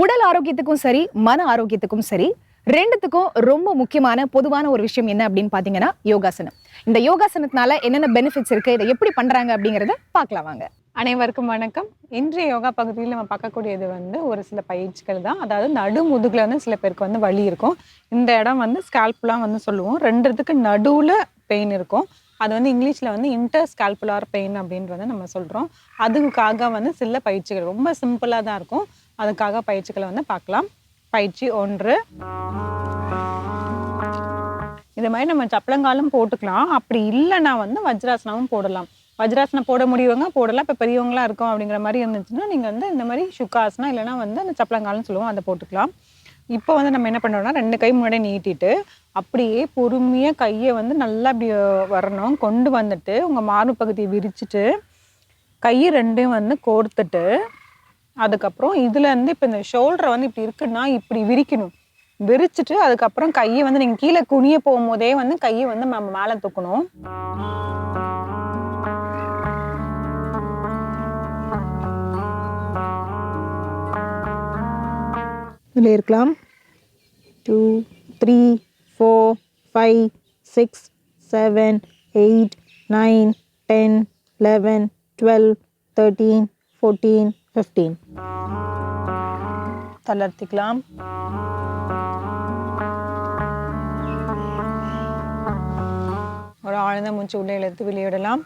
உடல் ஆரோக்கியத்துக்கும் சரி மன ஆரோக்கியத்துக்கும் சரி ரெண்டுத்துக்கும் ரொம்ப முக்கியமான பொதுவான ஒரு விஷயம் என்ன அப்படின்னு பாத்தீங்கன்னா யோகாசனம். இந்த யோகாசனத்தினால என்னென்ன பெனிஃபிட்ஸ் இருக்கு இதை எப்படி பண்றாங்க அப்படிங்கறத பார்க்கலாம் வாங்க. அனைவருக்கும் வணக்கம். இன்றைய யோகா பகுதியில் நம்ம பார்க்கக்கூடியது வந்து ஒரு சில பயிற்சிகள் தான். அதாவது நடு முதுகில் வந்து சில பேருக்கு வந்து வலி இருக்கும். இந்த இடம் வந்து ஸ்கால்புலாம் வந்து சொல்லுவோம். ரெண்டுத்துக்கு நடுவில் பெயின் இருக்கும். அது வந்து இங்கிலீஷில் வந்து இன்டர் ஸ்கால்புலார் பெயின் அப்படின்றத நம்ம சொல்கிறோம் அதுக்காக வந்து சில பயிற்சிகள் ரொம்ப சிம்பிளாக தான் இருக்கும். அதுக்காக பயிற்சிகளை வந்து பார்க்கலாம். பயிற்சி ஒன்று. இது மாதிரி நம்ம சப்பளங்காலும் போட்டுக்கலாம். அப்படி இல்லைன்னா வந்து வஜ்ராசனமும் போடலாம். வஜ்ராசனம் போட முடியவங்க போடலாம். இப்போ பெரியவங்களா இருக்கோம் அப்படிங்கிற மாதிரி இருந்துச்சுன்னா நீங்கள் வந்து இந்த மாதிரி சுக்காசனம் இல்லைன்னா வந்து அந்த சப்பளங்காலம் சொல்லுவோம் அதை போட்டுக்கலாம். இப்போ வந்து நம்ம என்ன பண்ணுறோம்னா ரெண்டு கை முன்னாடி நீட்டிட்டு அப்படியே பொறுமையாக கையை வந்து நல்லா அப்படி வரணும். கொண்டு வந்துட்டு உங்கள் மார்பு பகுதியை விரிச்சிட்டு கை ரெண்டையும் வந்து கோர்த்துட்டு அதுக்கப்புறம் இதுலேருந்து இப்போ இந்த ஷோல்டரை வந்து இப்படி இருக்குன்னா இப்படி விரிக்கணும். விரிச்சிட்டு அதுக்கப்புறம் கையை வந்து நீங்கள் கீழே குனிய போகும்போதே வந்து கையை வந்து நம்ம மேலே தூக்கணும். இதில் இருக்கலாம். Two three four five six seven eight nine ten eleven twelve thirteen fourteen fifteen தளர்த்திக்கலாம். ஒரு ஆழ்ந்த மூச்சு உள்ளே இழுத்து வெளியிடலாம்.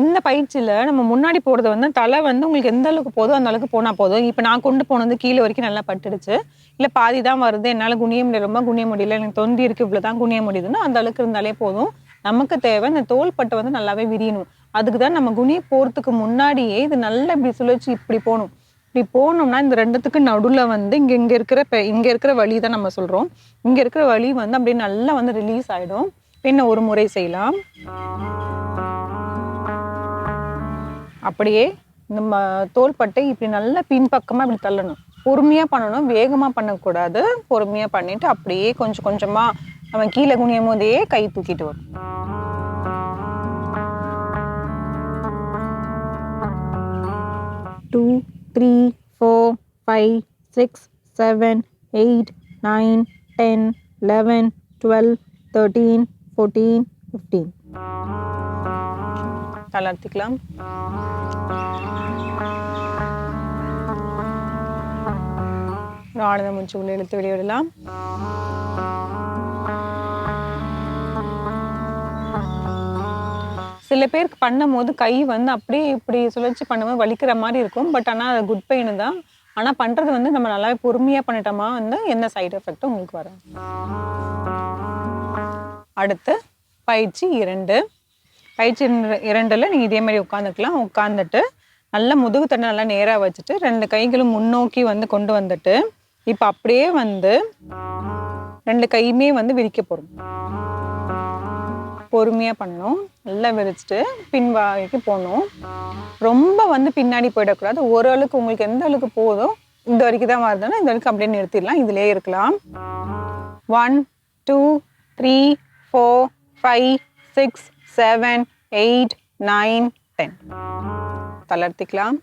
இந்த பயிற்சியில் நம்ம முன்னாடி போகிறது வந்து தலை வந்து உங்களுக்கு எந்த அளவுக்கு போதும் அந்த அளவுக்கு போனால் போதும். இப்போ நான் கொண்டு போனது கீழே வரைக்கும் நல்லா பட்டுடுச்சு. இல்லை பாதி தான் வருது. என்னால் குனிய முடியல. ரொம்ப குனிய முடியல. எனக்கு தொந்தி இருக்குது இவ்வளோ தான் குனிய முடியுதுன்னா அந்த அளவுக்கு இருந்தாலே போதும். நமக்கு தேவை இந்த தோள்பட்டை வந்து நல்லாவே விரியணும். அதுக்கு தான் நம்ம குனி போகிறதுக்கு முன்னாடியே இது நல்லா இப்படி சுழற்சி இப்படி போகணும். இப்படி போனோம்னா இந்த ரெண்டுத்துக்கு நடுவில் வந்து இங்கே இங்கே இருக்கிற பெ இங்கே இருக்கிற வழி தான் நம்ம சொல்கிறோம் இங்கே இருக்கிற வழி வந்து அப்படியே நல்லா வந்து ரிலீஸ் ஆகிடும் பின்ன ஒரு முறை செய்யலாம். அப்படியே நம்ம தோள்பட்டை இப்படி நல்லா பின்பக்கமாக இப்படி தள்ளணும். பொறுமையாக பண்ணணும் வேகமாக பண்ணக்கூடாது. பொறுமையாக பண்ணிட்டு அப்படியே கொஞ்சம் கொஞ்சமாக அவன் கீழே குனியும் போதே கை தூக்கிட்டு வரும். Two three four five six seven eight nine ten eleven twelve thirteen fourteen fifteen தளர்த்திக்கலாம் ஆனந்த ஆழ்ந்த மூச்சு உள்ள இழுத்து வெளியிடலாம். சில பேருக்கு பண்ணும்போது கை வந்து அப்படியே இப்படி சுழற்சி பண்ணும்போது வலிக்கிற மாதிரி இருக்கும். பட் ஆனால் அது குட் பெயின் தான். ஆனால் பண்ணுறது வந்து நம்ம நல்லாவே பொறுமையாக பண்ணிட்டோமா வந்து எந்த சைடு எஃபெக்டும் உங்களுக்கு வரும் அடுத்து பயிற்சி இரண்டு. பயிற்சி இரண்டில் நீங்கள் இதே மாதிரி உட்காந்துக்கலாம் உட்காந்துட்டு நல்லா முதுகு தண்டை நல்லா நேராக வச்சுட்டு ரெண்டு கைகளும் முன்னோக்கி வந்து கொண்டு வந்துட்டு இப்போ அப்படியே வந்து ரெண்டு கையுமே வந்து விரிக்க போகிறோம் பொறுமையாக பண்ணணும். நல்லா விரிச்சிட்டு பின்வாய்க்கு போகணும் ரொம்ப வந்து பின்னாடி போயிடக்கூடாது. ஓரளவுக்கு உங்களுக்கு எந்த அளவுக்கு போதும் இந்த வரைக்கும் தான் வருதுன்னா இந்த வரைக்கும் அப்படியே நிறுத்திடலாம். இதிலே இருக்கலாம். One two three four five six seven eight nine ten தளர்த்திக்கலாம்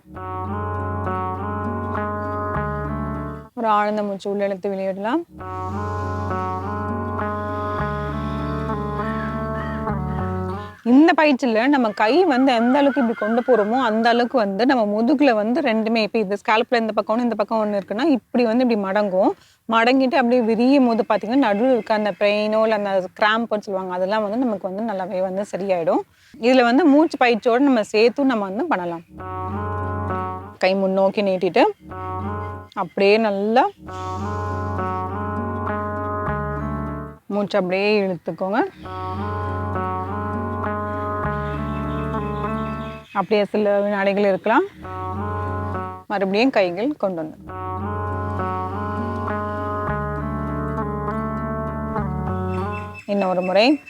ஒரு ஆழ்ந்த மூச்சு உள்ளெழுத்து வெளியிடலாம். இந்த பயிற்சியில் நம்ம கை வந்து எந்த அளவுக்கு இப்படி கொண்டு போகிறோமோ அந்த அளவுக்கு வந்து நம்ம முதுகில் வந்து ரெண்டுமே இப்போ இந்த ஸ்கால்ப்ல இந்த பக்கம் ஒன்று இந்த பக்கம் ஒன்று இருக்குன்னா இப்படி வந்து இப்படி மடங்கும். மடங்கிட்டு அப்படியே விரியும் போது பார்த்தீங்கன்னா நடுவில் இருக்க அந்த பெயினோ இல்லை அந்த கிராம்ப்னு சொல்லுவாங்க அதெல்லாம் வந்து நமக்கு வந்து நல்லாவே வந்து சரியாயிடும். இதில் வந்து மூச்சு பயிற்சியோடு நம்ம சேர்த்தும் நம்ம வந்து பண்ணலாம். கை முன்னோக்கி நீட்டிட்டு அப்படியே நல்லா மூச்சு அப்படியே இழுத்துக்கோங்க. அப்படியே சில வினாடிகள் இருக்கலாம். மறுபடியும் கைகள் கொண்டு வந்து. இன்னொரு முறை.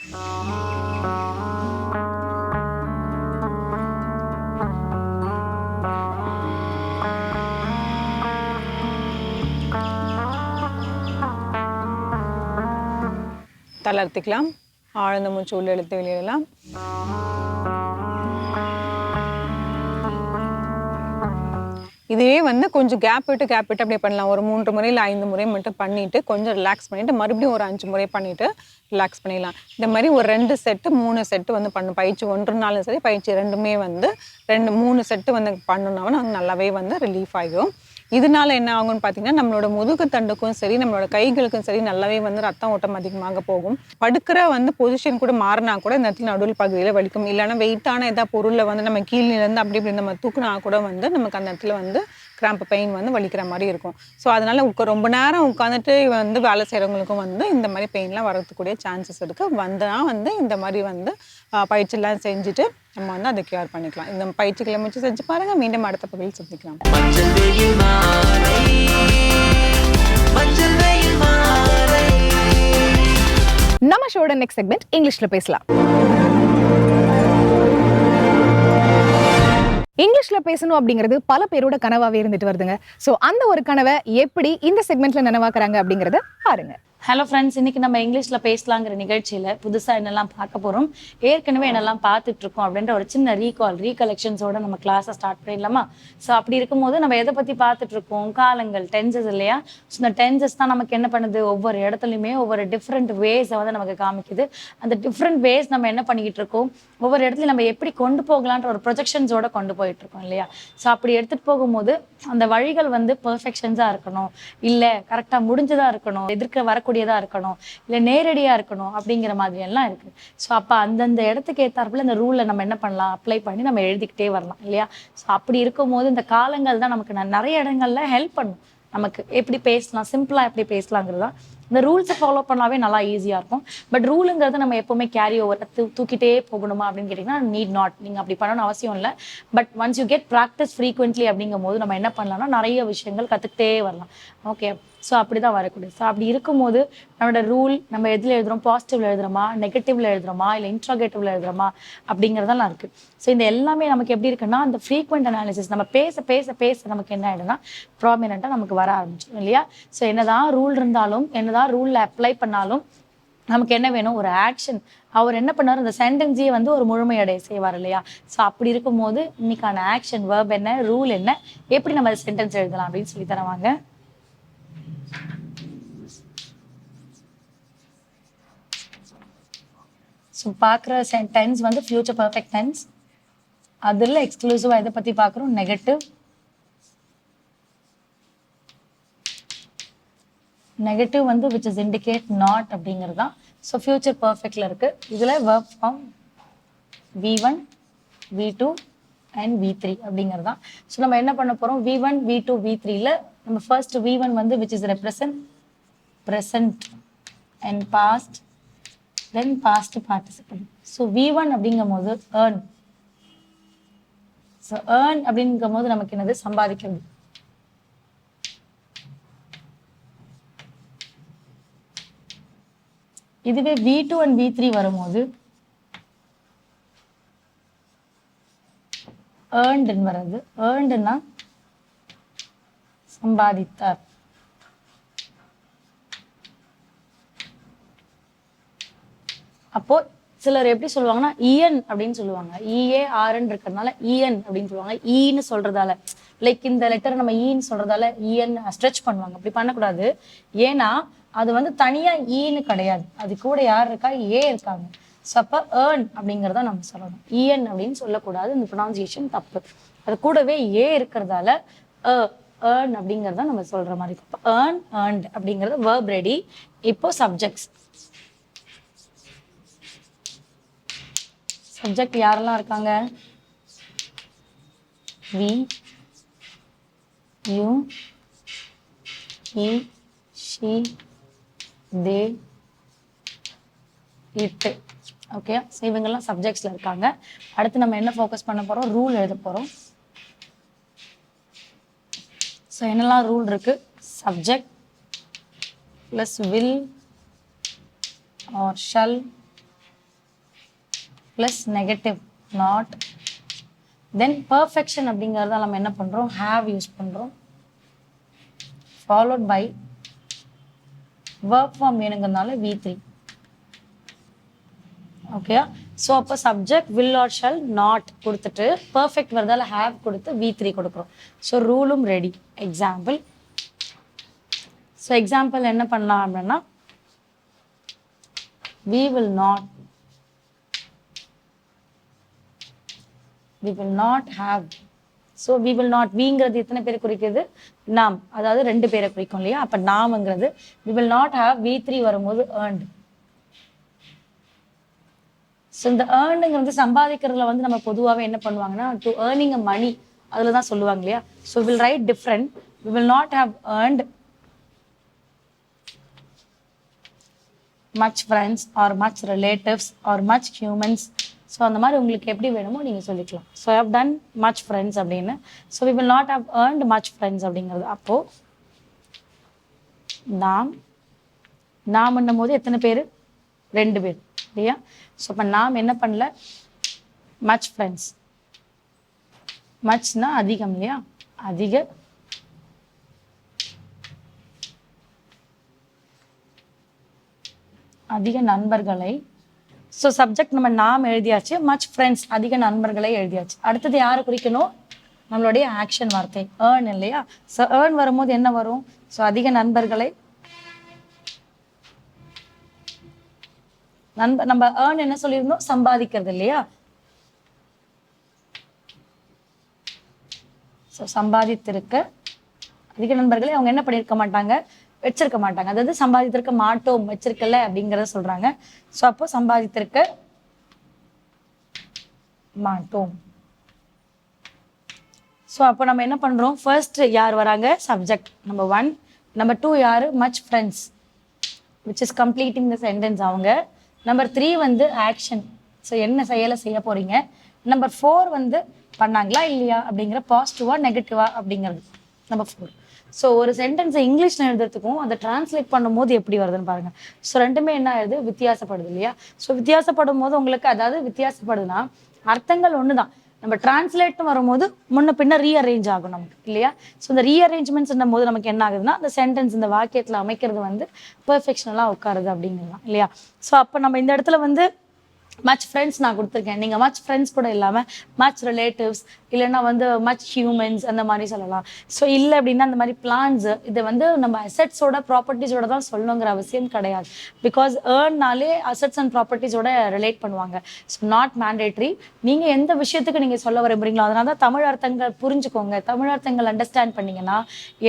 தளர்த்திக்கலாம். ஆழ்ந்த மூச்சு உள்ள எழுத்து வெளியிடலாம். இதுவே வந்து கொஞ்சம் கேப் விட்டு கேப் விட்டு அப்படியே பண்ணலாம். ஒரு மூன்று முறை இல்லை ஐந்து முறை மட்டும் பண்ணிவிட்டு கொஞ்சம் ரிலாக்ஸ் பண்ணிவிட்டு மறுபடியும் ஒரு அஞ்சு முறை பண்ணிவிட்டு ரிலாக்ஸ் பண்ணிடலாம். இந்த மாதிரி ஒரு ரெண்டு செட்டு மூணு செட்டு வந்து பண்ணும் பயிற்சி ஒன்று நாளும் சரி பயிற்சி ரெண்டுமே வந்து ரெண்டு மூணு செட்டு வந்து பண்ணோம்னா நல்லாவே வந்து ரிலீஃப் ஆகிடும் இதனால என்ன ஆகும்னு பார்த்தீங்கன்னா நம்மளோட முதுகு தண்டுக்கும் சரி நம்மளோட கைகளுக்கும் சரி நல்லாவே வந்து ரத்தம் ஓட்டம் அதிகமாக போகும். படுக்கிற வந்து பொசிஷன் கூட மாறினா கூட இந்த இடத்துல நடுவில் பகுதியில் வலிக்கும். இல்லைன்னா வெயிட்டான ஏதாவது பொருளை வந்து நம்ம கீழ்நிலேருந்து அப்படி இப்படி நம்ம தூக்குனா கூட வந்து நமக்கு அந்த இடத்துல வந்து கிராம்ப் பெயின் வந்து வலிக்கிற மாதிரி இருக்கும். ஸோ அதனால உட்கா ரொம்ப நேரம் உட்காந்துட்டு வந்து வேலை செய்கிறவங்களுக்கும் வந்து இந்த மாதிரி பெயின்லாம் வரதுக்கூடிய சான்சஸ் இருக்குது வந்தால் வந்து இந்த மாதிரி வந்து பயிற்சியெல்லாம் செஞ்சுட்டு நம்ம வந்து அதை கியூர் பண்ணிக்கலாம். இந்த பயிற்சிகளை முடிச்சு செஞ்சு பாருங்கள் மீண்டும் அடுத்த பகுதியில் சந்திக்கலாம். நம்ம ஷோட நெக்ஸ்ட் செக்மெண்ட் இங்கிலீஷ்ல பேசலாம். இங்கிலீஷில் பேசணும் அப்படிங்கிறது பல பேரோட கனவாகவே இருந்துட்டு வருதுங்க. ஸோ அந்த ஒரு கனவை எப்படி இந்த செக்மெண்ட்ல நனவாக்குறாங்க அப்படிங்கறத பாருங்க. ஹலோ ஃப்ரெண்ட்ஸ் இன்னைக்கு நம்ம இங்கிலீஷில் பேசலாங்கிற நிகழ்ச்சியில் புதுசாக என்னெல்லாம் பார்க்க போகிறோம் ஏற்கனவே என்னெல்லாம் பார்த்துட்டு இருக்கோம் அப்படின்ற ஒரு சின்ன ரீகால் ரீகலெக்ஷன்ஸோட நம்ம கிளாஸை ஸ்டார்ட் பண்ணிடலாமா? ஸோ அப்படி இருக்கும்போது நம்ம எதை பற்றி பார்த்துட்டு இருக்கோம்? காலங்கள் டென்சஸ் இல்லையா? ஸோ இந்த டென்சஸ் தான் நமக்கு என்ன பண்ணுது? ஒவ்வொரு இடத்துலையுமே ஒவ்வொரு டிஃப்ரெண்ட் வேஸை வந்து நமக்கு காமிக்குது. அந்த டிஃப்ரெண்ட் வேஸ் நம்ம என்ன பண்ணிக்கிட்டு இருக்கோம்? ஒவ்வொரு இடத்துலையும் நம்ம எப்படி கொண்டு போகலான்ற ஒரு ப்ரொஜெக்ஷன்ஸோட கொண்டு போயிட்டு இருக்கோம் இல்லையா? ஸோ அப்படி எடுத்துகிட்டு போகும்போது அந்த வழிகள் வந்து பர்ஃபெக்ஷன்ஸாக இருக்கணும். இல்லை கரெக்டாக முடிஞ்சதாக இருக்கணும். எதிர்க்க வரக்கூடிய வரக்கூடியதா இருக்கணும். இல்லை நேரடியா இருக்கணும் அப்படிங்கிற மாதிரி எல்லாம் இருக்கு. ஸோ அப்போ அந்தந்த இடத்துக்கு ஏத்தாப்புல இந்த ரூலை நம்ம என்ன பண்ணலாம்? அப்ளை பண்ணி நம்ம எழுதிக்கிட்டே வரலாம் இல்லையா? ஸோ அப்படி இருக்கும்போது இந்த காலங்கள் தான் நமக்கு ந- நிறைய இடங்கள்ல ஹெல்ப் பண்ணும். நமக்கு எப்படி பேசலாம் சிம்பிளா எப்படி பேசலாங்கிறது தான் இந்த ரூல்ஸை ஃபாலோ பண்ணாவே நல்லா ஈஸியாக இருக்கும். பட் ரூலுங்கிறது நம்ம எப்பவுமே கேரி ஓவர் தூக்கிட்டே போகணுமா அப்படின்னு கேட்டிங்கன்னா நீட் நாட் நீங்கள் அப்படி பண்ணணும்னு அவசியம் இல்லை. But once you get practice frequently அப்படிங்கும் போது நம்ம என்ன பண்ணலாம்னா நிறைய விஷயங்கள் கற்றுக்கிட்டே வரலாம். ஓகே ஸோ அப்படி தான் வரக்கூடிய ஸோ அப்படி இருக்கும்போது நம்மளோட ரூல் நம்ம எதில் எழுதுறோம்? பாசிட்டிவ்ல எழுதுறோமா? நெகட்டிவ்ல எழுதுறோமா? இல்லை இன்ட்ராகேட்டிவ்ல எழுதுறோமா? அப்படிங்கிறதெல்லாம் இருக்கு. ஸோ இந்த எல்லாமே நமக்கு எப்படி இருக்குன்னா அந்த ஃப்ரீக்வெண்ட் அனாலிசிஸ் நம்ம பேச பேச பேச நமக்கு என்ன ஆயிடும்னா ப்ராமினெண்ட்டாக நமக்கு வர ஆரம்பிச்சிடும் இல்லையா? ஸோ என்னதான் ரூல் இருந்தாலும் தான் ரூலில் அப்ளை பண்ணாலும் நமக்கு என்ன வேணும்? ஒரு ஆக்ஷன் அவர் என்ன பண்ணார்? அந்த சென்டென்ஸையே வந்து ஒரு முழுமையடைய செய்வார் இல்லையா? ஸோ அப்படி இருக்கும்போது இன்னைக்கான ஆக்ஷன் வேர்ப் என்ன ரூல் என்ன? எப்படி நம்ம சென்டென்ஸ் எழுதலாம் அப்படின்னு சொல்லி தருவாங்க ஸோ பார்க்குற டென்ஸ் வந்து ஃபியூச்சர் பர்ஃபெக்ட் டென்ஸ் அதில் எக்ஸ்க்ளூசிவாக எதை பற்றி பார்க்குறோம்? நெகட்டிவ் நெகட்டிவ் வந்து விச் இஸ் இண்டிகேட் நாட் அப்படிங்கிறது தான். ஸோ ஃபியூச்சர் பர்ஃபெக்டில் இருக்குது இதில் work form V one V two and V three அப்படிங்கிறது தான். ஸோ நம்ம என்ன பண்ண போகிறோம் V one V two V த்ரீல நம்ம ஃபர்ஸ்ட் வி ஒன் வந்து which is represent present and past then past participle so V one அப்படிங்கும் போது ஏர்ன் ஸோ ஏர்ன் அப்படிங்கும் போது நமக்கு என்னது? சம்பாதிக்கிறது. இதுவே V two and V three வரும்போது ஏர்ன்டுன்னு வர்றது. ஏர்ன்டுன்னா சம்பாதித்தார். அப்போ சிலர் எப்படி சொல்லுவாங்கன்னா இஎன் அப்படின்னு சொல்லுவாங்க. இஏ ஆர்என் இருக்கிறதுனால இஎன் அப்படின்னு சொல்லுவாங்க. ஈன்னு சொல்றதால லைக் இந்த லெட்டர் நம்ம ஈன்னு சொல்றதால இஎன் ஸ்ட்ரெச் பண்ணுவாங்க. அப்படி பண்ணக்கூடாது. ஏன்னா அது வந்து தனியா e ஈன்னு கிடையாது. அது கூட யார் இருக்கா? ஏ இருக்காங்க. ஸோ அப்போ ஏர்ன் அப்படிங்கிறத நம்ம சொல்லணும். இஎன் அப்படின்னு சொல்லக்கூடாது. இந்த ப்ரொனவுன்சியேஷன் தப்பு. அது கூடவே ஏ இருக்கிறதால ஏர்ன் அப்படிங்கிறத நம்ம சொல்ற மாதிரி. இருக்கும் இப்போ ஏர்ன் ஏர்ன்ட் அப்படிங்கிறது வேர்ப் ரெடி இப்போ சப்ஜெக்ட்ஸ் சப்ஜெக்ட் யாரெல்லாம் இருக்காங்க? We you he she they it. Okay so இவங்கெல்லாம் சப்ஜெக்ட்ஸில் இருக்காங்க. அடுத்து நம்ம என்ன ஃபோக்கஸ் பண்ண போகிறோம் ரூல் எழுத போகிறோம் ஸோ என்னெல்லாம் ரூல் இருக்குது subject plus will or shall plus negative not then perfection அப்படிங்கிறத நம்ம என்ன பண்ணுறோம் ஹாவ் யூஸ் பண்ணுறோம் ஃபாலோட் பை ஒர்க் ஃபார்ம் வேணுங்கிறதுனால வி த்ரீ ஓகே ஸோ அப்போ subject will or shall not கொடுத்துட்டு பர்ஃபெக்ட் வரதால ஹேவ் கொடுத்து வி த்ரீ கொடுக்குறோம். ஸோ ரூலும் ரெடி எக்ஸாம்பிள் ஸோ எக்ஸாம்பிள் என்ன பண்ணலாம் அப்படின்னா we will not we will not have so we will not விங்கிறது எத்தனை பேரை குறிக்கிறது? நாம் அதாவது ரெண்டு பேரை குறிக்கும் இல்லையா? அப்போ நாம்ங்கிறது we will not have we three வரும்போது ஏர்ன்டு ஸோ இந்த ஏர்னுங்கிறது சம்பாதிக்கிறதுல வந்து நம்ம பொதுவாகவே என்ன பண்ணுவாங்கன்னா டு ஏர்னிங் அ மணி அதில் தான் சொல்லுவாங்க இல்லையா? So will write different we will not have earned much friends or much relatives or much humans so அந்த மாதிரி உங்களுக்கு எப்படி வேணுமோ நீங்கள் சொல்லிக்கலாம். So how done much friends அப்படின்னு. So we will not have earned much friends அப்படிங்கிறது. அப்போது நாம் நாம் என்னும் போது எத்தனை பேர்? ரெண்டு பேர். இல்லையா? ஸோ இப்போ நாம் என்ன பண்ணல? மச் ஃப்ரெண்ட்ஸ் மச்னா அதிகம் இல்லையா? அதிக. அதிக நண்பர்களை ஸோ சப்ஜெக்ட் நம்ம நாம் எழுதியாச்சு மச் ஃப்ரெண்ட்ஸ் அதிக நண்பர்களை எழுதியாச்சு. அடுத்தது யாரை குறிக்கணும்? நம்மளுடைய ஆக்ஷன் வார்த்தை ஏர்ன் இல்லையா? ஸோ ஏர்ன் வரும்போது என்ன வரும்? ஸோ அதிக நண்பர்களை நண்ப நம்ம ஏர்ன் என்ன சொல்லியிருந்தோம்? சம்பாதிக்கிறது இல்லையா? ஸோ சம்பாதித்திருக்க அதிக நண்பர்களை அவங்க என்ன பண்ணியிருக்க மாட்டாங்க? வச்சிருக்க மாட்டாங்க. அதாவது சம்பாதித்திருக்க மாட்டோம் வச்சிருக்கல அப்படிங்கிறத சொல்றாங்க. ஸோ அப்போ சம்பாதித்திருக்க மாட்டோம். ஸோ அப்போ நம்ம என்ன பண்றோம்? ஃபர்ஸ்ட் யார் வராங்க? Subject number one number two யார்? Much friends which is completing the sentence அவங்க. நம்பர் த்ரீ வந்து ஆக்ஷன் ஸோ என்ன செயலை செய்ய போறீங்க? நம்பர் ஃபோர் வந்து பண்ணாங்களா இல்லையா அப்படிங்கிற பாசிட்டிவா நெகட்டிவா அப்படிங்கிறது. நம்பர் ஃபோர் ஸோ ஒரு சென்டென்ஸை இங்கிலீஷில் எழுதுறதுக்கும் அதை டிரான்ஸ்லேட் பண்ணும்போது எப்படி வருதுன்னு பாருங்க. ஸோ ரெண்டுமே என்ன ஆகுது வித்தியாசப்படுது இல்லையா? ஸோ வித்தியாசப்படும் போது உங்களுக்கு அதாவது வித்தியாசப்படுதுன்னா அர்த்தங்கள் ஒன்று தான் நம்ம டிரான்ஸ்லேட்னு வரும்போது முன்ன பின்ன ரீஅரேஞ்ச் ஆகும் நமக்கு இல்லையா? ஸோ இந்த ரீஅரேஞ்ச்மெண்ட்ஸ் போது நமக்கு என்ன ஆகுதுன்னா அந்த சென்டென்ஸ் இந்த வாக்கியத்தில் அமைக்கிறது வந்து பெர்ஃபெக்ஷனலாக உட்காருது அப்படிங்கிறலாம் இல்லையா? ஸோ அப்போ நம்ம இந்த இடத்துல வந்து மச் ஃப்ரெண்ட்ஸ் நான் கொடுத்துருக்கேன். நீங்கள் மச் ஃப்ரெண்ட்ஸ் கூட இல்லாமல் மச் ரிலேட்டிவ்ஸ் இல்லைன்னா வந்து மச் ஹியூமன்ஸ் அந்த மாதிரி சொல்லலாம். ஸோ இல்லை அப்படின்னா அந்த மாதிரி பிளான்ஸ் இதை வந்து நம்ம அசெட்ஸோட ப்ராப்பர்ட்டிஸோட தான் சொல்லணுங்கிற அவசியம் கிடையாது. பிகாஸ் ஏர்ன்னாலே அசெட்ஸ் அண்ட் ப்ராப்பர்ட்டிஸோட ரிலேட் பண்ணுவாங்க. ஸோ நாட் மேண்டேட்ரி நீங்கள் எந்த விஷயத்துக்கு நீங்கள் சொல்ல விரும்புறீங்களோ அதனால தான் தமிழ் அர்த்தங்கள் புரிஞ்சுக்கோங்க. தமிழ் அர்த்தங்கள் அண்டர்ஸ்டாண்ட் பண்ணீங்கன்னா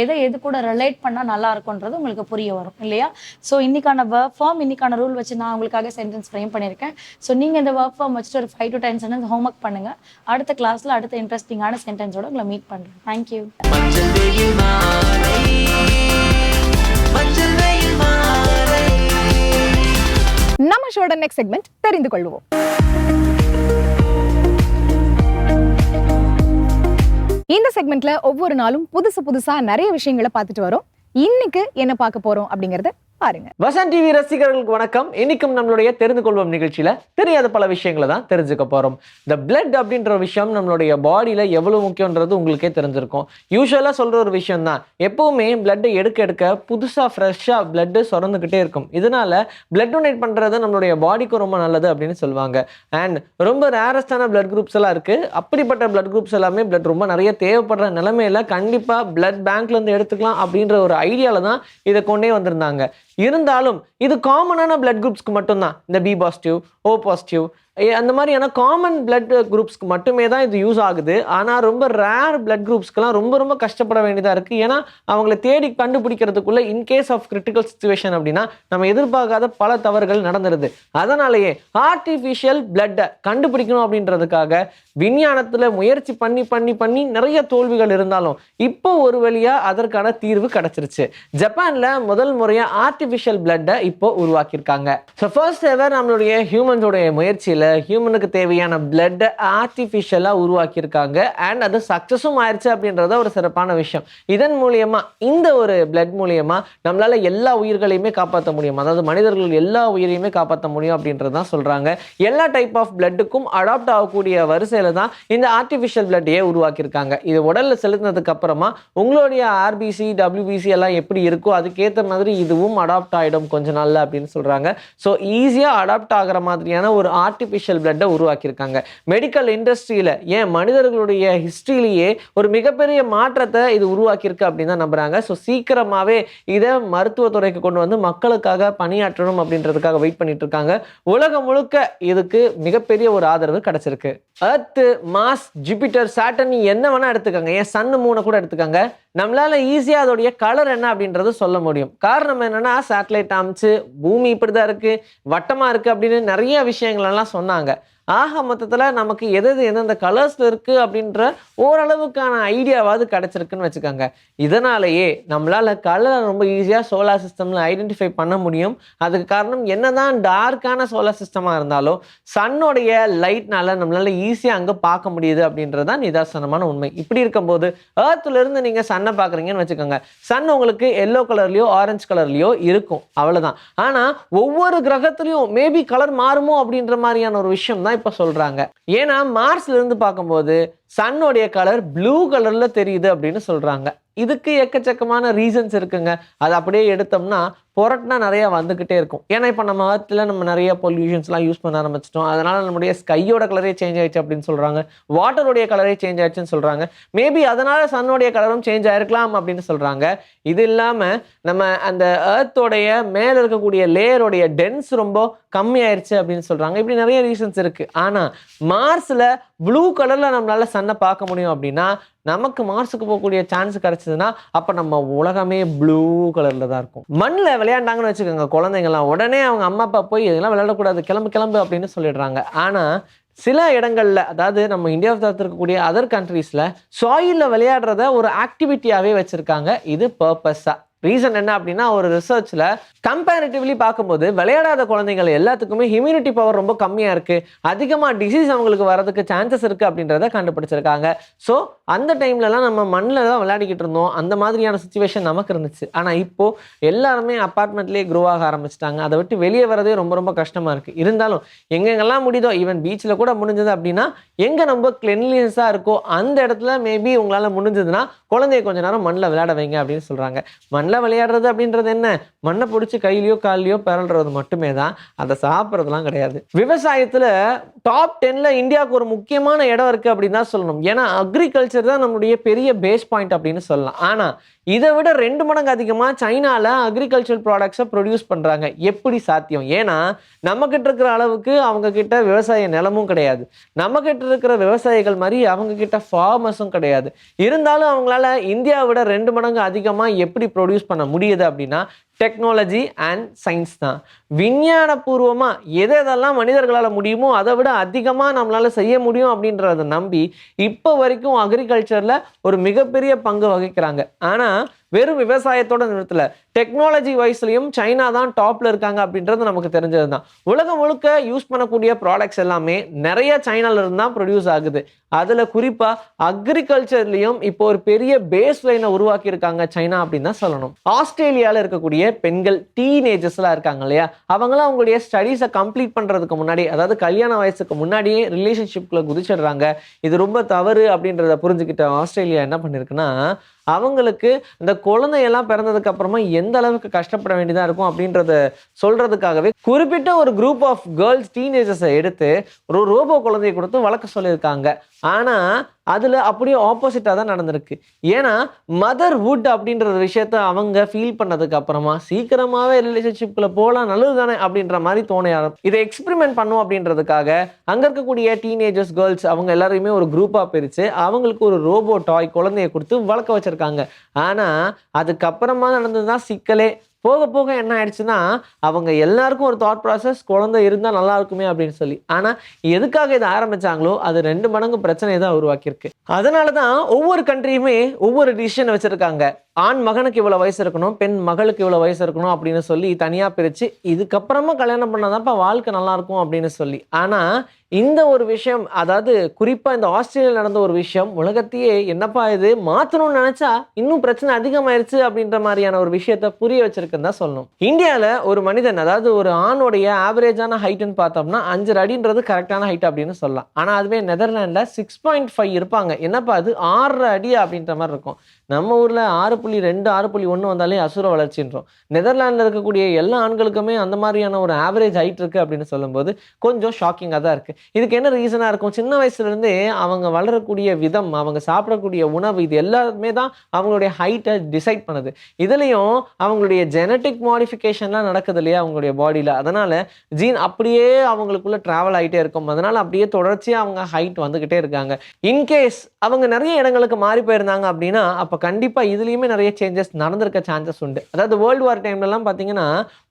எதை எது கூட ரிலேட் பண்ணால் நல்லா இருக்கும்ன்றது உங்களுக்கு புரிய வரும் இல்லையா? ஸோ இன்னைக்கான ஒர்க் ஃபார்ம் இன்னைக்கான ரூல் வச்சு நான் உங்களுக்காக சென்டென்ஸ் ஃப்ரேம் பண்ணியிருக்கேன். ஸோ நீங்கள் இந்த ஒர்க் ஃபார்ம் வச்சுட்டு ஒரு five to ten sentence homework பண்ணுங்க. அடுத்த கிளாஸில் அடுத்த இன்ட்ரெஸ்டிங்கான சென்டென்ஸோட உங்களை மீட் பண்ணுறேன் தேங்க்யூ நம்ம ஷோட நெக்ஸ்ட் செக்மெண்ட் தெரிந்து கொள்வோம். இந்த செக்மெண்ட்ல ஒவ்வொரு நாளும் புதுசு புதுசா நிறைய விஷயங்களை பார்த்துட்டு வரோம். இன்னைக்கு என்ன பார்க்க போறோம் அப்படிங்கறத பாருங்க. வசன் டிவி ரசிகர்களுக்கு வணக்கம். இன்னைக்கும் நம்மளுடைய தெரிந்து கொள்வோம் நிகழ்ச்சியில தெரியாத பல விஷயங்களை தான் தெரிஞ்சுக்க போறோம். இந்த பிளட் அப்படின்ற விஷயம் நம்மளுடைய பாடியில எவ்வளவு முக்கியன்றது உங்களுக்கே தெரிஞ்சிருக்கும். யூஸ்வலா சொல்ற ஒரு விஷயம் தான். எப்பவுமே பிளட் எடுக்க எடுக்க புதுசா ஃப்ரெஷ்ஷா பிளட் சுரந்துக்கிட்டே இருக்கும். இதனால பிளட் டொனேட் பண்றது நம்மளுடைய பாடிக்கு ரொம்ப நல்லது அப்படின்னு சொல்லுவாங்க. அண்ட் ரொம்ப ரேரஸ்டான பிளட் குரூப்ஸ் எல்லாம் இருக்கு. அப்படிப்பட்ட பிளட் குரூப்ஸ் எல்லாமே பிளட் ரொம்ப நிறைய தேவைப்படுற நிலைமையில கண்டிப்பா பிளட் பேங்க்ல இருந்து எடுத்துக்கலாம் அப்படின்ற ஒரு ஐடியால தான் இதை கொண்டே வந்திருந்தாங்க. இருந்தாலும் இது காமனான பிளட் குரூப்ஸ்க்கு மட்டும்தான். இந்த பி பாசிட்டிவ் ஓ பாசிட்டிவ் அந்த மாதிரியான காமன் பிளட் குரூப்ஸ்க்கு மட்டுமே தான் இது யூஸ் ஆகுது. ஆனால் ரொம்ப ரேர் பிளட் குரூப்ஸ்க்கெலாம் ரொம்ப ரொம்ப கஷ்டப்பட வேண்டியதாக இருக்குது ஏன்னா அவங்கள தேடி கண்டுபிடிக்கிறதுக்குள்ளே in case of critical situation அப்படின்னா நம்ம எதிர்பார்க்காத பல தவறுகள் நடந்துருது. அதனாலேயே ஆர்டிஃபிஷியல் பிளட்டை கண்டுபிடிக்கணும் அப்படின்றதுக்காக விஞ்ஞானத்தில் முயற்சி பண்ணி பண்ணி பண்ணி நிறைய தோல்விகள் இருந்தாலும் இப்போ ஒரு வழியாக அதற்கான தீர்வு கிடச்சிருச்சு. ஜப்பானில் முதல் முறையாக ஆர்டிஃபிஷியல் பிளட்டை இப்போ உருவாக்கியிருக்காங்க. ஸோ ஃபர்ஸ்ட் எவர் நம்மளுடைய ஹியூமன்ஸோடைய முயற்சியில் ஹியூமனுக்கு தேவையான பிளட்டை ஆர்டிஃபிஷியலாக உருவாக்கியிருக்காங்க. அண்ட் அது சக்ஸஸும் ஆயிடுச்சு அப்படின்றத ஒரு சிறப்பான விஷயம். இதன் மூலியமாக இந்த ஒரு பிளட் மூலியமாக நம்மளால எல்லா உயிர்களையுமே காப்பாற்ற முடியும். அதாவது மனிதர்கள் எல்லா உயிரையுமே காப்பாற்ற முடியும் அப்படின்றது தான் சொல்றாங்க. எல்லா டைப் ஆஃப் பிளட்டுக்கும் அடாப்ட் ஆகக்கூடிய வரிசையில் தான் இந்த ஆர்டிஃபிஷியல் பிளட்டையே உருவாக்கியிருக்காங்க. இது உடலில் செலுத்தினதுக்கு அப்புறமா உங்களுடைய ஆர்பிசி டபிள்யூபிசி எல்லாம் எப்படி இருக்கோ அதுக்கேற்ற மாதிரி இதுவும் அடாப்ட் ஆகிடும் கொஞ்ச நாளில் அப்படின்னு சொல்றாங்க. ஸோ ஈஸியாக அடாப்ட் ஆகிற மாதிரியான ஒரு ஆர்டிஃபிஷியல் பிளட்டை உருவாக்கியிருக்காங்க. மெடிக்கல் இண்டஸ்ட்ரியில் ஏன் மனிதர்களுடைய ஹிஸ்ட்ரியிலேயே ஒரு மிகப்பெரிய மாற்றத்தை இது உருவாக்கியிருக்கு அப்படின்னு தான் நம்புகிறாங்க ஸோ சீக்கிரமாகவே இதை மருத்துவத்துறைக்கு கொண்டு வந்து மக்களுக்காக பணியாற்றணும் அப்படின்றதுக்காக வெயிட் பண்ணிட்டு இருக்காங்க உலகம் முழுக்க இதுக்கு மிகப்பெரிய ஒரு ஆதரவு கிடைச்சிருக்கு. அர்த்து மாஸ் ஜூபிட்டர் சாட்டன் என்ன வேணால் எடுத்துக்கோங்க. ஏன் சன்னு மூணை கூட எடுத்துக்கோங்க. நம்மளால ஈஸியாக அதோடைய கலர் என்ன அப்படின்றது சொல்ல முடியும். காரணம் என்னன்னா சேட்டலைட் அமைச்சு பூமி இப்படி தான் இருக்குது வட்டமாக இருக்குது அப்படின்னு நிறைய விஷயங்களெல்லாம் சொன்னாங்க. ஆக மொத்தத்தில் நமக்கு எது எது எந்தெந்த கலர்ஸில் இருக்குது அப்படின்ற ஓரளவுக்கான ஐடியாவாவது கிடச்சிருக்குன்னு வச்சுக்கோங்க. இதனாலேயே நம்மளால் கலரை ரொம்ப ஈஸியாக சோலார் சிஸ்டமில் ஐடென்டிஃபை பண்ண முடியும். அதுக்கு காரணம் என்னதான் டார்க்கான சோலார் சிஸ்டமாக இருந்தாலும் சன்னோடைய லைட்னால நம்மளால் ஈஸியாக அங்கே பார்க்க முடியுது அப்படின்றது தான் நிதாசனமான உண்மை. இப்படி இருக்கும்போது ஏர்த்துலேருந்து நீங்கள் சன்னை பார்க்குறீங்கன்னு வச்சுக்கோங்க. சன் உங்களுக்கு எல்லோ கலர்லையோ ஆரஞ்சு கலர்லேயோ இருக்கும். அவ்வளோதான் ஆனால் ஒவ்வொரு கிரகத்துலேயும் மேபி கலர் மாறுமோ அப்படின்ற மாதிரியான ஒரு விஷயம் தான் இப்போ சொல்கிறாங்க ஏன்னா மார்ஸ்ல இருந்து பார்க்கும்போது சன்னுடைய கலர் ப்ளூ கலரில் தெரியுது அப்படின்னு சொல்கிறாங்க இதுக்கு எக்கச்சக்கமான ரீசன்ஸ் இருக்குங்க. அது அப்படியே எடுத்தோம்னா புரட்டினா நிறைய வந்துக்கிட்டே இருக்கும். ஏன்னா இப்போ நம்ம அர்த்தில் நம்ம நிறைய பொல்யூஷன்ஸ்லாம் யூஸ் பண்ண ஆரம்பிச்சிட்டோம். அதனால நம்முடைய ஸ்கையோட கலரே சேஞ்ச் ஆயிடுச்சு அப்படின்னு சொல்கிறாங்க வாட்டருடைய கலரே சேஞ்ச் ஆயிடுச்சுன்னு சொல்கிறாங்க மேபி அதனால சன்னுடைய கலரும் சேஞ்ச் ஆயிருக்கலாம் அப்படின்னு சொல்கிறாங்க இது இல்லாமல் நம்ம அந்த ஏர்த்தோடைய மேலே இருக்கக்கூடிய லேயருடைய டென்ஸ் ரொம்ப கம்மியாயிருச்சு அப்படின்னு சொல்கிறாங்க இப்படி நிறைய ரீசன்ஸ் இருக்குது ஆனால் மார்ஸில் ப்ளூ கலரில் நம்மளால் சன்னை பார்க்க முடியும் அப்படின்னா நமக்கு மார்ஸுக்கு போகக்கூடிய சான்ஸ் கிடைச்சதுன்னா அப்போ நம்ம உலகமே ப்ளூ கலரில் தான் இருக்கும். மண்ணில் விளையாண்டாங்கன்னு வச்சுக்கோங்க குழந்தைங்களாம் உடனே அவங்க அம்மா அப்பா போய் இதெல்லாம் விளையாடக்கூடாது கிளம்பு கிளம்பு அப்படின்னு சொல்லிடுறாங்க. ஆனால் சில இடங்களில் அதாவது நம்ம இந்தியாவை தவிர்த்து இருக்கக்கூடிய அதர் கண்ட்ரீஸில் சாயிலில் விளையாடுறத ஒரு ஆக்டிவிட்டியாகவே வச்சுருக்காங்க. இது பர்பஸாக ரீசன் என்ன அப்படின்னா ஒரு ரிசர்ச்சில் கம்பேரிட்டிவ்லி பார்க்கும்போது விளையாடாத குழந்தைகள் எல்லாத்துக்குமே இம்யூனிட்டி பவர் ரொம்ப கம்மியாக இருக்குது அதிகமாக டிசீஸ் அவங்களுக்கு வரதுக்கு சான்சஸ் இருக்குது அப்படின்றத கண்டுபிடிச்சிருக்காங்க. ஸோ அந்த டைம்லலாம் நம்ம மண்ணில் தான் விளையாடிக்கிட்டு இருந்தோம். அந்த மாதிரியான சுச்சுவேஷன் நமக்கு இருந்துச்சு. ஆனால் இப்போது எல்லாருமே அப்பார்ட்மெண்ட்லேயே க்ரோ ஆக ஆரம்பிச்சிட்டாங்க. அதை விட்டு வெளியே வரதே ரொம்ப ரொம்ப கஷ்டமாக இருக்குது இருந்தாலும் எங்கெங்கெல்லாம் முடியுதோ ஈவன் பீச்சில் கூட முடிஞ்சது அப்படின்னா எங்கே நம்ம கிளென்லினஸாக இருக்கோ அந்த இடத்துல மேபி உங்களால் முடிஞ்சதுன்னா குழந்தைய கொஞ்ச நேரம் மண்ணில் விளையாட வைங்க அப்படின்னு சொல்கிறாங்க மண் மண்ணில் விளையாடுறது அப்படின்றது என்ன? மண்ணை பிடிச்சி கையிலையோ கால்லையோ பிறல்றது மட்டுமே தான் அதை சாப்பிட்றதுலாம் கிடையாது. விவசாயத்தில் டாப் டென்ல இந்தியாவுக்கு ஒரு முக்கியமான இடம் இருக்குது அப்படின்னு தான் சொல்லணும். ஏன்னா அக்ரிகல்ச்சர் தான் நம்மளுடைய பெரிய பேஸ் பாயிண்ட் அப்படின்னு சொல்லலாம். ஆனால் இதை விட ரெண்டு மடங்கு அதிகமாக சைனாவில் அக்ரிகல்ச்சர் ப்ராடக்ட்ஸை ப்ரொடியூஸ் பண்ணுறாங்க எப்படி சாத்தியம்? ஏன்னா நம்மக்கிட்ட இருக்கிற அளவுக்கு அவங்கக்கிட்ட விவசாய நிலமும் கிடையாது. நம்மக்கிட்ட இருக்கிற விவசாயிகள் மாதிரி அவங்கக்கிட்ட ஃபார்மர்ஸும் கிடையாது. இருந்தாலும் அவங்களால இந்தியாவை விட ரெண்டு மடங்கு அதிகமாக எப்படி ப்ரொடியூஸ் பண்ண முடியுது அப்படின்னா டெக்னாலஜி அண்ட் சயின்ஸ் தான். விஞ்ஞானபூர்வமாக எது எதெல்லாம் மனிதர்களால் முடியுமோ அதை விட அதிகமாக நம்மளால் செய்ய முடியும் அப்படின்றத நம்பி இப்போ வரைக்கும் அக்ரிகல்ச்சரில் ஒரு மிகப்பெரிய பங்கு வகிக்கிறாங்க. ஆனால் வெறும் விவசாயத்தோட நிறுத்தல. டெக்னாலஜி வைஸ்லையும் சைனா தான் டாப்ல இருக்காங்க அப்படின்றது நமக்கு தெரிஞ்சது தான். உலகம் முழுக்க யூஸ் பண்ணக்கூடிய ப்ராடக்ட்ஸ் எல்லாமே நிறைய சைனால இருந்து தான் ப்ரொடியூஸ் ஆகுது. அதுல குறிப்பா அக்ரிகல்ச்சர்லயும் இப்போ ஒரு பெரிய பேஸ் லைனை உருவாக்கி இருக்காங்க சைனா அப்படின்னு தான் சொல்லணும். ஆஸ்திரேலியால இருக்கக்கூடிய பெண்கள் டீனேஜர்ஸ்லாம் இருக்காங்க இல்லையா? அவங்களாம் அவங்களுடைய ஸ்டடீஸை கம்ப்ளீட் பண்றதுக்கு முன்னாடி அதாவது கல்யாண வயசுக்கு முன்னாடியே ரிலேஷன்ஷிப்ல குதிச்சிடுறாங்க. இது ரொம்ப தவறு அப்படின்றத புரிஞ்சுக்கிட்ட ஆஸ்திரேலியா என்ன பண்ணிருக்குன்னா அவங்களுக்கு இந்த குழந்தையெல்லாம் பிறந்ததுக்கு அப்புறமா எந்த அளவுக்கு கஷ்டப்பட வேண்டியதாக இருக்கும் அப்படின்றத சொல்கிறதுக்காகவே குறிப்பிட்ட ஒரு குரூப் ஆஃப் கேர்ள்ஸ் டீனேஜர்ஸை எடுத்து ஒரு ரோபோ குழந்தையை கொடுத்து வளர்க்க சொல்லியிருக்காங்க. ஆனால் அதில் அப்படியே ஆப்போசிட்டாக தான் நடந்திருக்கு. ஏன்னா மதர் வுட் அப்படின்ற ஒரு விஷயத்த அவங்க ஃபீல் பண்ணதுக்கு அப்புறமா சீக்கிரமாகவே ரிலேஷன்ஷிப்பில் போகலாம் நல்லது தானே அப்படின்ற மாதிரி தோண இதை எக்ஸ்பெரிமெண்ட் பண்ணும் அப்படின்றதுக்காக அங்கே இருக்கக்கூடிய டீனேஜர்ஸ் கேர்ள்ஸ் அவங்க எல்லாரையுமே ஒரு குரூப்பாக பிரித்து அவங்களுக்கு ஒரு ரோபோ டாய் குழந்தைய கொடுத்து வளர்க்க வச்சுருக்காங்க. ஆனால் அதுக்கப்புறமா நடந்தது தான் சிக்கலே. போக போக என்ன ஆயிடுச்சுன்னா அவங்க எல்லாருக்கும் ஒரு தாட் ப்ராசஸ் குழந்தை இருந்தால் நல்லா இருக்குமே அப்படின்னு சொல்லி. ஆனால் எதுக்காக இதை ஆரம்பிச்சாங்களோ அது ரெண்டு மடங்கு பிரச்சனையை தான் உருவாக்கியிருக்கு. அதனால தான் ஒவ்வொரு கண்ட்ரியுமே ஒவ்வொரு டிசிஷன் வச்சுருக்காங்க. ஆண் மகனுக்கு இவ்வளோ வயசு இருக்கணும் பெண் மகளுக்கு இவ்வளோ வயசு இருக்கணும் அப்படின்னு சொல்லி தனியாக பிரித்து இதுக்கப்புறமா கல்யாணம் பண்ணாதான்ப்பா வாழ்க்கை நல்லாயிருக்கும் அப்படின்னு சொல்லி. ஆனால் இந்த ஒரு விஷயம் அதாவது குறிப்பாக இந்த ஆஸ்திரேலியாவில் நடந்த ஒரு விஷயம் உலகத்தையே என்னப்பா இது மாற்றணும்னு நினச்சா இன்னும் பிரச்சனை அதிகமாயிருச்சு அப்படின்ற மாதிரியான ஒரு விஷயத்த புரிய வச்சிருக்குன்னு தான் சொல்லணும். இந்தியாவில் ஒரு மனிதன் அதாவது ஒரு ஆணுடைய ஆவரேஜான ஹைட்டுன்னு பார்த்தோம்னா அஞ்சு அடின்றது கரெக்டான ஹைட் அப்படின்னு சொல்லலாம். ஆனால் அதுவே நெதர்லாண்டில் சிக்ஸ் பாயிண்ட் ஃபைவ் இருப்பாங்க. என்னப்பா அது ஆறரை அடி அப்படின்ற மாதிரி இருக்கும். நம்ம ஊரில் ஆறு புள்ளி ரெண்டு ஆறு புள்ளி ஒன்று வந்தாலே அசுர வளர்ச்சின்றோம். நெதர்லாண்டில் இருக்கக்கூடிய எல்லா ஆண்களுக்குமே அந்த மாதிரியான ஒரு ஆவரேஜ் ஹைட் இருக்குது அப்படின்னு சொல்லும்போது கொஞ்சம் ஷாக்கிங்காக தான் இருக்குது இதுக்கு என்ன ரீசனாக இருக்கும்? சின்ன வயசுலேருந்தே அவங்க வளரக்கூடிய விதம் அவங்க சாப்பிடக்கூடிய உணவு இது எல்லாமே தான் அவங்களுடைய ஹைட்டை டிசைட் பண்ணுது. இதுலேயும் அவங்களுடைய ஜெனட்டிக் மாடிஃபிகேஷன்லாம் நடக்குது இல்லையா அவங்களுடைய பாடியில் அதனால் ஜீன் அப்படியே அவங்களுக்குள்ள ட்ராவல் ஆகிட்டே இருக்கும். அதனால் அப்படியே தொடர்ச்சியாக அவங்க ஹைட் வந்துக்கிட்டே இருக்காங்க. இன்கேஸ் அவங்க நிறைய இடங்களுக்கு மாறி போயிருந்தாங்க அப்படின்னா அப்போ கண்டிப்பாக இதுலேயுமே நிறைய சேஞ்சஸ் நடந்திருக்க சான்சஸ் உண்டு. அதாவது வேர்ல்டு வார் டைம்லலாம் பார்த்தீங்கன்னா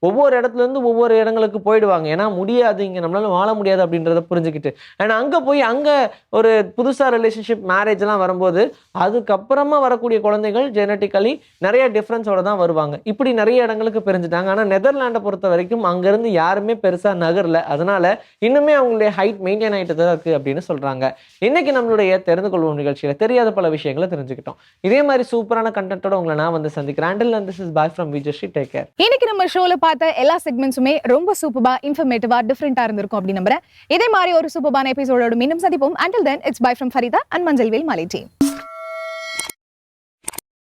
ஒவ்வொரு இடத்துலேருந்து ஒவ்வொரு இடங்களுக்கு போயிடுவாங்க. ஏன்னா முடியாது இங்கே நம்மளால வாழ முடியாது அப்படின்றத புரிஞ்சுக்கிட்டு. ஏன்னா அங்கே போய் அங்கே ஒரு புதுசாக ரிலேஷன்ஷிப் மேரேஜ்லாம் வரும்போது அதுக்கப்புறமா வரக்கூடிய குழந்தைகள் ஜெனட்டிக்கலி நிறைய டிஃப்ரென்ஸோட தான் வருவாங்க. இப்படி நிறைய இடங்களுக்கு பிரிஞ்சுட்டாங்க. ஆனால் நெதர்லாண்டை பொறுத்த வரைக்கும் அங்கேருந்து யாருமே பெருசாக நகரல. அதனால இன்னுமே அவங்களுடைய ஹைட் மெயின்டைன் ஆகிட்டு தான் இருக்குது அப்படின்னு சொல்கிறாங்க இன்னைக்கு நம்மளுடைய தெரிந்து கொள்வோம் நிகழ்ச்சியில் தெரியாத பல விஷயங்களை தெரிஞ்சுக்கிட்டோம். இதே மாதிரி சூப்பரான கண்டென்ட்டோட உங்களை நான் வந்து சந்திக்கிறேன். Until this is bye from Vijayashree take care இன்னைக்கு நம்ம ஷோல பார்த்த எல்லா செக்மெண்ட்ஸுமே ரொம்ப சூப்பரா இன்ஃபர்மேட்டிவா டிஃப்ரெண்டா இருந்திருக்கும் அப்படின்னு நம்புறேன். இதே மாதிரி ஒரு சூப்பரான எபிசோடோட மீண்டும் சந்திப்போம். Until then it's bye from Farida and Manjal Vel Malai team